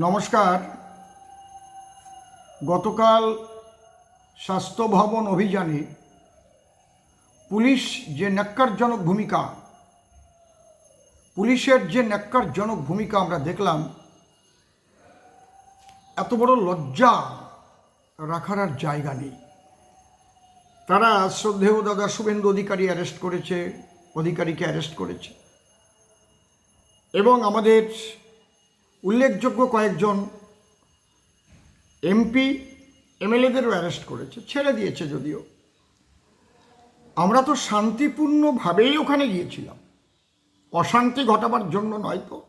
নমস্কার। গতকাল স্বাস্থ্য ভবন অভিযানে পুলিশ যে ন্যাক্কারজনক ভূমিকা, পুলিশের যে ন্যাক্কারজনক ভূমিকা আমরা দেখলাম, এত বড় লজ্জা রাখার আর জায়গা নেই। তারা শ্রদ্ধেয় দাদা শুভেন্দু অধিকারী অ্যারেস্ট করেছে, অধিকারীকে অ্যারেস্ট করেছে। এবং আমাদের উল্লেখযোগ্য কয়েকজন এমপি, এমএলএদেরও অ্যারেস্ট করেছে, ছেড়ে দিয়েছে যদিও। আমরা তো শান্তিপূর্ণভাবেই ওখানে গিয়েছিলাম। অশান্তি ঘটাবার জন্য নয় তো।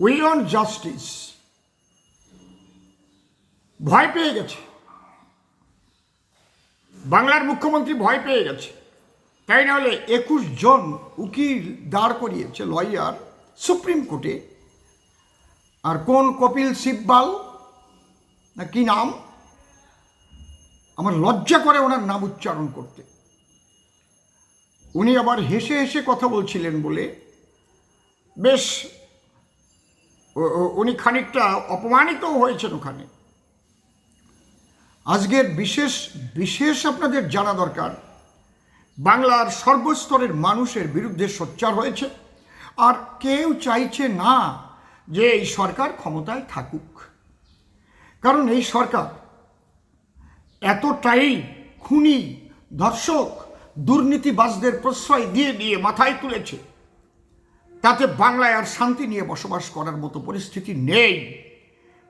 We want justice. ভয় পেয়ে গেছে। বাংলার মুখ্যমন্ত্রী ভয় পেয়ে গেছে। তাই নাহলে একুশ জন উকিল দাঁড় করিয়েছে, লয়ার, সুপ্রিম কোর্টে। আর কোন কপিল শিববাল? না, কি নাম? আমার লজ্জা করে ওনার নাম উচ্চারণ করতে। উনি আবার হেসে হেসে কথা বলছিলেন বলে বেশ উনি খানিকটা অপমানিতও হয়েছেন ওখানে। আজকের বিশেষ বিশেষ আপনাদের জানা দরকার, বাংলার সর্বস্তরের মানুষের বিরুদ্ধে সোচ্চার হয়েছে, আর কেউ চাইছে না যে এই সরকার ক্ষমতায় থাকুক। কারণ এই সরকার এতটাই খুনি, ধর্ষক, দুর্নীতিবাজদের প্রশ্রয় দিয়ে দিয়ে মাথায় তুলেছে, তাতে বাংলায় আর শান্তি নিয়ে বসবাস করার মতো পরিস্থিতি নেই।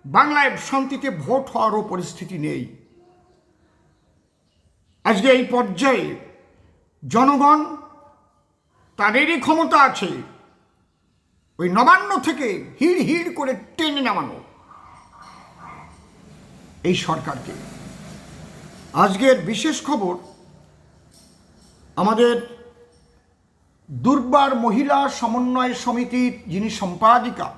বাংলায় শান্তিতে ভোট হওয়ারও পরিস্থিতি নেই। আজকে এই পর্যায়ে জনগণ তাদেরই ক্ষমতা আছে। ওই নবান্ন থেকে হিড় হিড় করে টেনে নামানো। এই সরকারকে। আজকের বিশেষ খবর, আমাদের দুর্বার মহিলা সমন্বয় সমিতির যিনি সম্পাদিকা,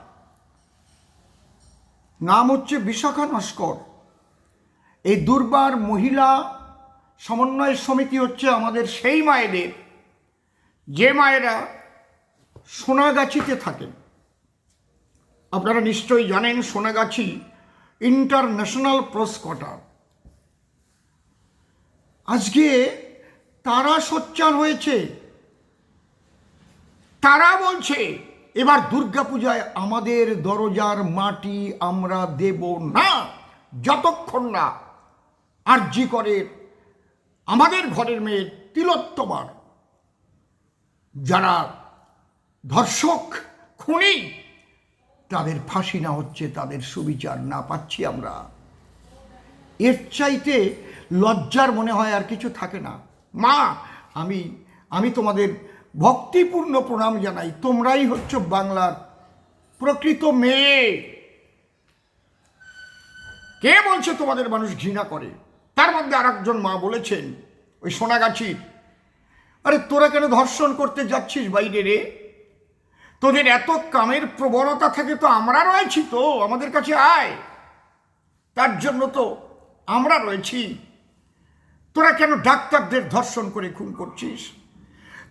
নাম হচ্ছে বিশাখা নস্কর। এই দুর্বার মহিলা সমন্বয় সমিতি হচ্ছে আমাদের সেই মায়েদের, যে মায়েরা সোনাগাছিতে থাকেন। আপনারা নিশ্চয়ই জানেন সোনাগাছি ইন্টারন্যাশনাল প্রেস কোয়ার্টার আজকে তারা সোচ্চার হয়েছে। তারা বলছে, এবার দুর্গাপূজায় আমাদের দরজার মাটি আমরা দেব না, যতক্ষণ না আরজি করে আমাদের ঘরের মেয়ে তিলোত্তমার। যারা ধর্ষক, খুনি। তাদের ফাঁসি না হচ্ছে, তাদের সুবিচার না পাচ্ছি আমরা। এর চাইতে লজ্জার মনে হয় আর কিছু থাকে না। মা, আমি আমি তোমাদের ভক্তিপূর্ণ প্রণাম জানাই। তোমরাই হচ্ছে বাংলার প্রকৃত মেয়ে। কে বলছে তোমাদের মানুষ ঘৃণা করে? তার মধ্যে আর মা বলেছেন, ওই সোনাগাছির। আরে, তোরা কেন ধর্ষণ করতে যাচ্ছিস বাইরে রে? তোদের এত কামের প্রবণতা থাকে তো আমরা রয়েছি তো, আমাদের কাছে আয়। তার জন্য তো আমরা রয়েছি। তোরা কেন ডাক্তারদের ধর্ষণ করে খুন করছিস?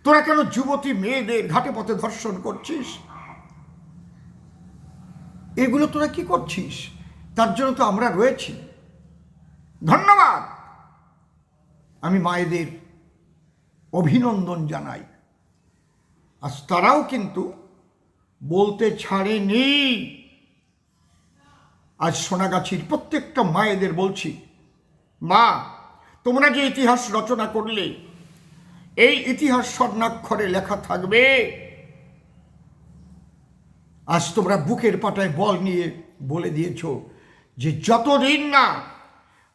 তোরা কেন যুবতী মেয়েদের ঘাটে পথে ধর্ষণ করছিস? এগুলো তোরা কি করছিস? তার জন্য তো আমরা রয়েছি। ধন্যবাদ। আমি মায়েদের অভিনন্দন জানাই। আজ তারাও কিন্তু বলতে ছাড়েনি। আজ সোনাগাছির প্রত্যেকটা মায়েদের বলছি, মা, তোমরা যে ইতিহাস রচনা করলে, এই ইতিহাস স্বর্ণাক্ষরে লেখা থাকবে। আজ তোমরা বুকের পাটায় বল নিয়ে বলে দিয়েছ যে যতদিন না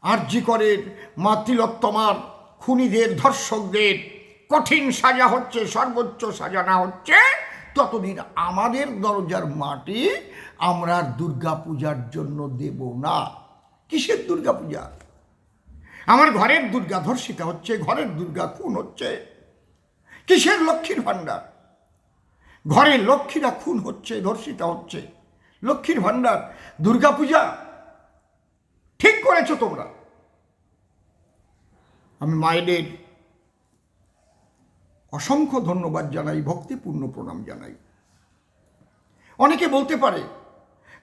আরজি করের মাতৃলত্তমার খুনিদের, ধর্ষকদের কঠিন সাজা হচ্ছে, সর্বোচ্চ সাজা না হচ্ছে ততদিন আমাদের দরজার মাটি আমরা দুর্গা পূজার জন্য দেব না। কিসের দুর্গা পূজা আমার ঘরের দুর্গা ধর্ষিতা হচ্ছে, ঘরের দুর্গা খুন হচ্ছে। কিসের লক্ষ্মীর ভাণ্ডার? ঘরে লক্ষ্মীরা খুন হচ্ছে, ধর্ষিতা হচ্ছে। লক্ষ্মীর ভাণ্ডার, দুর্গাপূজা? ঠিক করেছ তোমরা। আমি মায়েদের অসংখ্য ধন্যবাদ জানাই, ভক্তিপূর্ণ প্রণাম জানাই। অনেকে বলতে পারে,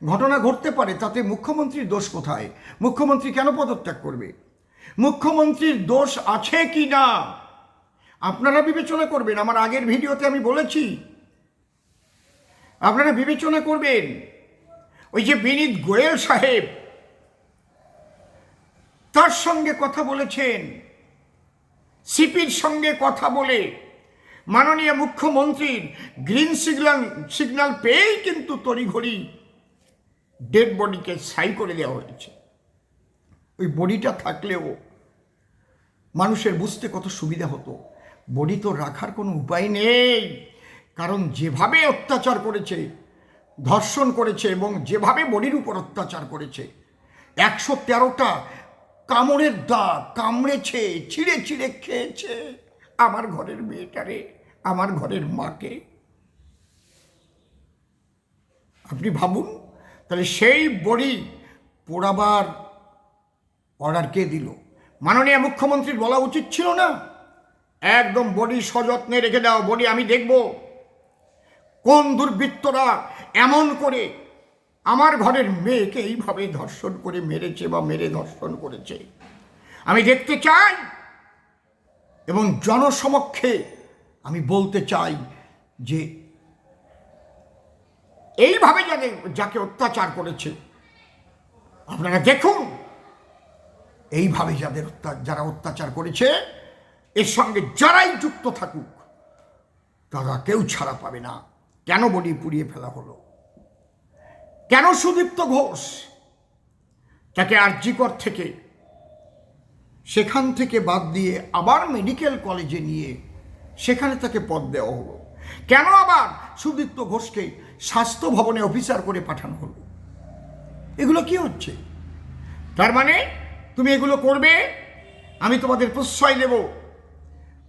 ঘটনা ঘটতে পারে, তাতে মুখ্যমন্ত্রীর দোষ কোথায়? মুখ্যমন্ত্রী কেন পদত্যাগ করবে? মুখ্যমন্ত্রীর দোষ আছে কি না? আপনারা বিবেচনা করবেন, আমার আগের ভিডিওতে আমি বলেছি। আপনারা বিবেচনা করবেন, ওই যে বিনীত গোয়েল সাহেব, তার সঙ্গে কথা বলেছেন, সিপির সঙ্গে কথা বলে মাননীয় মুখ্যমন্ত্রীর গ্রিন সিগন্যাল সিগন্যাল পেয়েই কিন্তু তড়িঘড়ি ডেড বডিকে সাই করে দেওয়া হয়েছে। ওই বডিটা থাকলেও মানুষের বুঝতে কত সুবিধা হতো। বডি তো রাখার কোনো উপায় নেই, কারণ যেভাবে অত্যাচার করেছে, ধর্ষণ করেছে এবং যেভাবে বডির উপর অত্যাচার করেছে, একশো তেরোটা কামড়ের দাগ কামড়েছে ছিঁড়ে ছিঁড়ে খেয়েছে। আমার ঘরের মেয়েটারে, আমার ঘরের মাকে। আপনি ভাবুন, তাহলে সেই বডি পোড়াবার অর্ডার কে দিল? মাননীয় মুখ্যমন্ত্রীর বলা উচিত ছিল না? একদম বডি সযত্নে রেখে দাও, বডি আমি দেখব। কোন দুর্বৃত্তরা এমন করে আমার ঘরের মেয়েকে এইভাবে ধর্ষণ করে মেরেছে বা মেরে ধর্ষণ করেছে? আমি দেখতে চাই এবং জনসমক্ষে আমি বলতে চাই যে এইভাবে যাকে যাকে অত্যাচার করেছে, আপনারা দেখুন, এইভাবে যাদের যারা অত্যাচার করেছে, এর সঙ্গে যারাই যুক্ত থাকুক, তারা কেউ ছাড়া পাবে না। কেন বডি পুড়িয়ে ফেলা হলো? কেন সুদীপ্ত ঘোষ তাকে আরজিকর থেকে সেখান থেকে বাদ দিয়ে আবার মেডিকেল কলেজে নিয়ে সেখানে তাকে পদ দেওয়া হলো। কেন আবার সুদীপ্ত ঘোষকে স্বাস্থ্য ভবনে অফিসার করে পাঠানো হলো? এগুলো কি হচ্ছে? তার মানে তুমি এগুলো করবে? আমি তোমাদের প্রশ্রয় দেব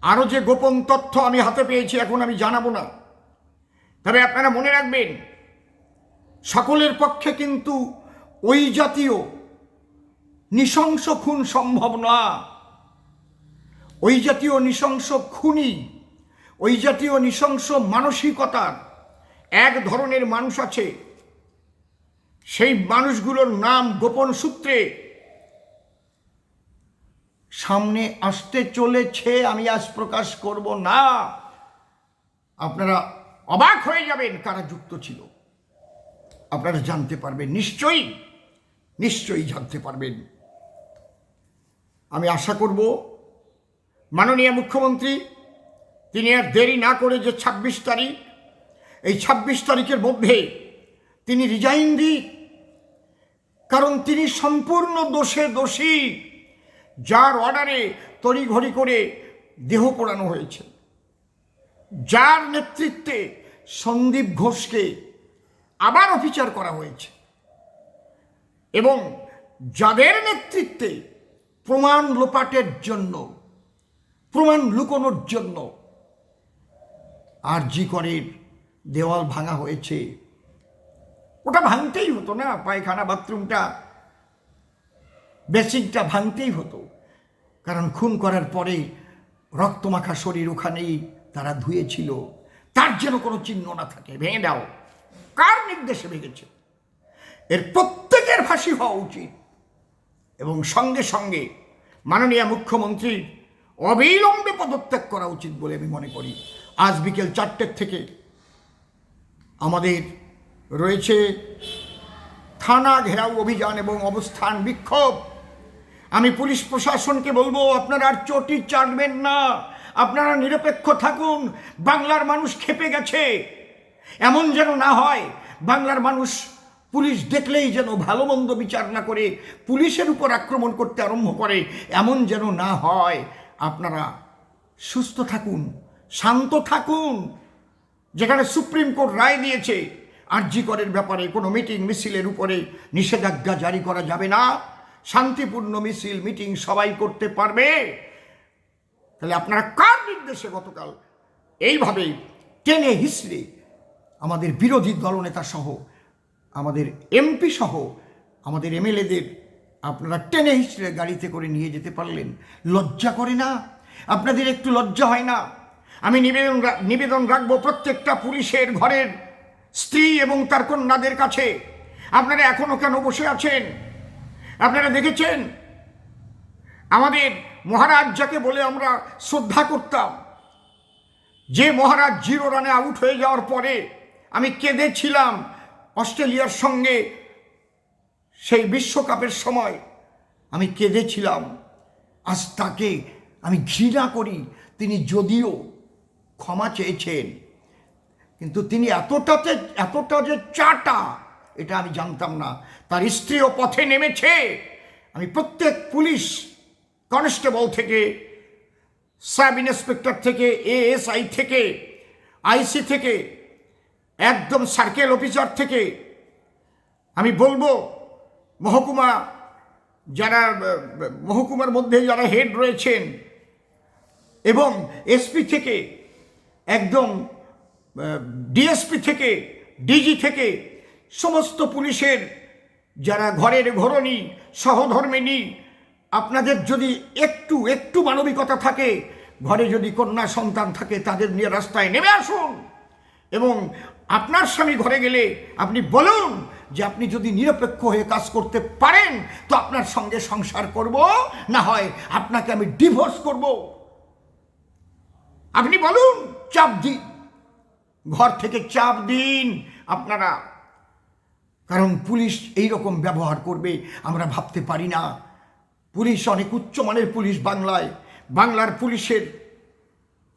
আরও যে গোপন তথ্য আমি হাতে পেয়েছি এখন আমি জানাব না। তবে আপনারা মনে রাখবেন, সকলের পক্ষে কিন্তু ওই জাতীয় নৃশংস খুন সম্ভব না। ওই জাতীয় নৃশংস খুনি, ওই জাতীয় নৃশংস মানসিকতার এক ধরনের মানুষ আছে। সেই মানুষগুলোর নাম গোপন সূত্রে সামনে আসতে চলেছে, আমি আজ প্রকাশ করব না। আপনারা অবাক হয়ে যাবেন কারা যুক্ত ছিল। আপনারা জানতে পারবেন, নিশ্চয়ই নিশ্চয়ই জানতে পারবেন। আমি আশা করব, মাননীয় মুখ্যমন্ত্রী, তিনি আর দেরি না করে যে ছাব্বিশ তারিখ, এই ছাব্বিশ তারিখের মধ্যে তিনি রিজাইন দিক। কারণ তিনি সম্পূর্ণ দোষে দোষী, যার অর্ডারে তড়িঘড়ি করে দেহ পোড়ানো হয়েছে। যার নেতৃত্বে সন্দীপ ঘোষকে আবার অফিচার করা হয়েছে। এবং যাদের নেতৃত্বে প্রমাণ লোপাটের জন্য, প্রমাণ লুকোনোর জন্য আর জি করের দেওয়াল ভাঙা হয়েছে। ওটা ভাঙতেই হতো না, পায়খানা, বাথরুমটা, বেসিকটা ভাঙতেই হতো। কারণ খুন করার পরে রক্তমাখা শরীর ওখানেই তারা ধুয়েছিল। তার যেন কোনো চিহ্ন না থাকে, ভেঙে দাও। কার নির্দেশে ভেঙেছে? এর প্রত্যেকের ফাঁসি হওয়া উচিত। এবং সঙ্গে সঙ্গে মাননীয় মুখ্যমন্ত্রীর অবিলম্বে পদত্যাগ করা উচিত বলে আমি মনে করি। আজ বিকেল চারটের থেকে আমাদের রয়েছে থানা ঘেরাও অভিযান এবং অবস্থান বিক্ষোভ। আমি পুলিশ প্রশাসনকে বলব, আপনারা আর চটি চাটবেন না। আপনারা নিরপেক্ষ থাকুন। বাংলার মানুষ খেপে গেছে। এমন যেন না হয়, বাংলার মানুষ পুলিশ দেখলেই যেন ভালো মন্দ বিচার না করে, পুলিশের উপর আক্রমণ করতে আরম্ভ করে, এমন যেন না হয়। আপনারা সুস্থ থাকুন, শান্ত থাকুন। যেখানে সুপ্রিম কোর্ট রায় দিয়েছে আরজি করের ব্যাপারে কোনো মিটিং মিছিলের উপরে নিষেধাজ্ঞা জারি করা যাবে না। শান্তিপূর্ণ মিছিল, মিটিং সবাই করতে পারবে। তাহলে আপনারা কার নির্দেশে গতকাল এইভাবে টেনে হিসড়ে আমাদের বিরোধী দলনেতা সহ আমাদের এমপি সহ আমাদের এমএলএদের আপনারা টেনে হিসড়ে গাড়িতে করে নিয়ে যেতে পারলেন। লজ্জা করে না? আপনাদের একটু লজ্জা হয় না? আমি নিবেদন নিবেদন রাখব প্রত্যেকটা পুলিশের ঘরের স্ত্রী এবং তার কন্যাদের কাছে। আপনারা এখনও কেন বসে আছেন? আপনারা দেখেছেন? আমাদের মহারাজ যাকে বলে আমরা শ্রদ্ধা করতাম, যে মহারাজ জিরো রানে আউট হয়ে যাওয়ার পরে আমি কেঁদেছিলাম। অস্ট্রেলিয়ার সঙ্গে সেই বিশ্বকাপের সময় আমি কেঁদেছিলাম। আজ তাকে আমি ঘৃণা করি। তিনি যদিও ক্ষমা চেয়েছেন, কিন্তু তিনি এতটাতে এতটা যে চাটা, এটা আমি জানতাম না। তার স্ত্রীও পথে নেমেছে। আমি প্রত্যেক পুলিশ কনস্টেবল থেকে, সাব ইন্সপেক্টর থেকে, এএসআই থেকে, আইসি থেকে একদম সার্কেল অফিসার থেকে আমি বলব, মহকুমা যারা, মহকুমার মধ্যে যারা হেড রয়েছেন এবং এসপি থেকে একদম ডিএসপি থেকে ডিজি থেকে সমস্ত পুলিশের যারা ঘরের ঘরণী, সহধর্মিনী, আপনাদের যদি একটু একটু মানবিকতা থাকে, ঘরে যদি কন্যা সন্তান থাকে, তাদের নিয়ে রাস্তায় নেমে আসুন এবং আপনার স্বামী ঘরে গেলে আপনি বলুন যে আপনি যদি নিরপেক্ষ হয়ে কাজ করতে পারেন, তো আপনার সঙ্গে সংসার করব, না হয় আপনাকে আমি ডিভোর্স করব। আপনি বলুন, চাপ দিন। ঘর থেকে চাপ দিন আপনারা। কারণ পুলিশ এই রকম ব্যবহার করবে, আমরা ভাবতে পারি না। পুলিশ অনেক উচ্চমানের পুলিশ বাংলায়। বাংলার পুলিশের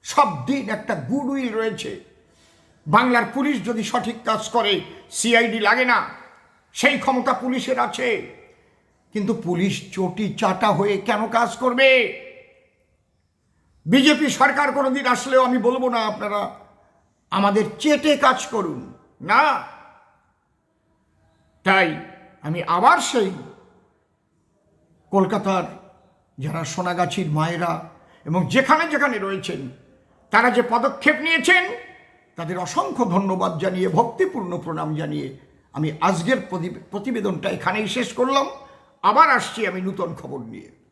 সব দিন একটা গুডউইল রয়েছে। বাংলার পুলিশ যদি সঠিক কাজ করে সিআইডি লাগে না, সেই ক্ষমতা পুলিশের আছে। কিন্তু পুলিশ চটি চাটা হয়ে কেন কাজ করবে? বিজেপি সরকার কোনোদিন আসলেও আমি বলব না আপনারা, আমাদের চেটে কাজ করুন। না। তাই আমি আবার সেই কলকাতার যারা সোনাগাছির মায়েরা এবং যেখানে যেখানে রয়েছেন, তারা যে পদক্ষেপ নিয়েছেন তাদের অসংখ্য ধন্যবাদ জানিয়ে, ভক্তিপূর্ণ প্রণাম জানিয়ে আমি আজকের প্রতি- প্রতিবেদনটা এখানেই শেষ করলাম। আবার আসছি আমি নূতন খবর নিয়ে।